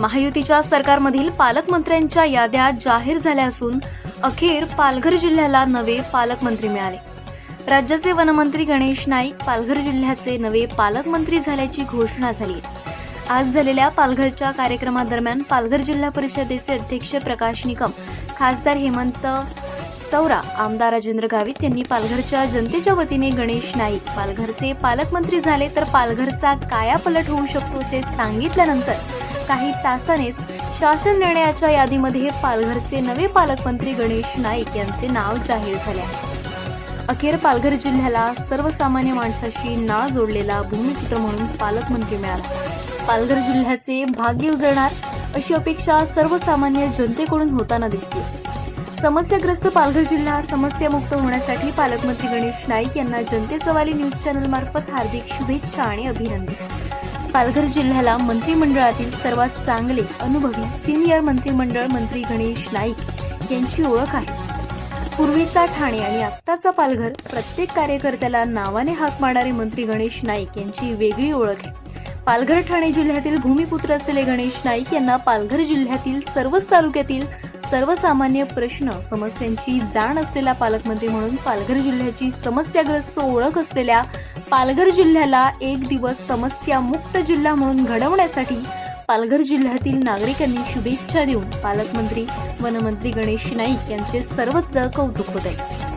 महायुतीच्या सरकारमधील पालकमंत्र्यांच्या याद्या जाहीर झाल्या असून अखेर पालघर जिल्ह्याला नवे पालकमंत्री मिळाले. राज्याचे वनमंत्री गणेश नाईक पालघर जिल्ह्याचे नवे पालकमंत्री झाल्याची घोषणा झाली. आज झालेल्या पालघरच्या कार्यक्रमादरम्यान पालघर जिल्हा परिषदेचे अध्यक्ष प्रकाश निकम खासदार हेमंत सौरा आमदार राजेंद्र गावित यांनी पालघरच्या जनतेच्या वतीने गणेश नाईक पालघरचे पालकमंत्री झाले तर पालघरचा कायापलट होऊ शकतो असे सांगितल्यानंतर काही तासानेच शासन निर्णयाच्या यादीमध्ये पालघरचे नवे पालकमंत्री गणेश नाईक यांचे नाव जाहीर झाले आहे. अखेर पालघर जिल्ह्याला सर्वसामान्य माणसाशी नाळ जोडलेला भूमिपुत्र म्हणून पालकमंत्री मिळाला. पालघर जिल्ह्याचे भाग्य उजळणार अशी अपेक्षा सर्वसामान्य जनतेकडून होताना दिसते. समस्याग्रस्त पालघर जिल्हा समस्यामुक्त होण्यासाठी पालकमंत्री गणेश नाईक यांना जनतेचं वाली न्यूज चॅनल मार्फत हार्दिक शुभेच्छा आणि अभिनंदन. पालघर जिल्ह्याला मंत्रिमंडळातील सर्वात चांगले अनुभवी सिनियर मंत्रिमंडळ मंत्री गणेश नाईक यांची ओळख आहे. पूर्वीचा ठाणे आणि आत्ताचा पालघर प्रत्येक कार्यकर्त्याला नावाने हाक मारणारे मंत्री गणेश नाईक यांची वेगळी ओळख आहे. पालघर ठाणे जिल्ह्यातील भूमिपुत्र असलेले गणेश नाईक यांना पालघर जिल्ह्यातील सर्वच तालुक्यातील सर्वसामान्य प्रश्न समस्यांची जाण असलेला पालकमंत्री म्हणून पालघर जिल्ह्याची समस्याग्रस्त ओळख असलेल्या पालघर जिल्ह्याला एक दिवस समस्या मुक्त जिल्हा म्हणून घडवण्यासाठी पालघर जिल्ह्यातील नागरिकांनी शुभेच्छा देऊन पालकमंत्री वनमंत्री गणेश नाईक यांचे सर्वत्र कौतुक होत आहे.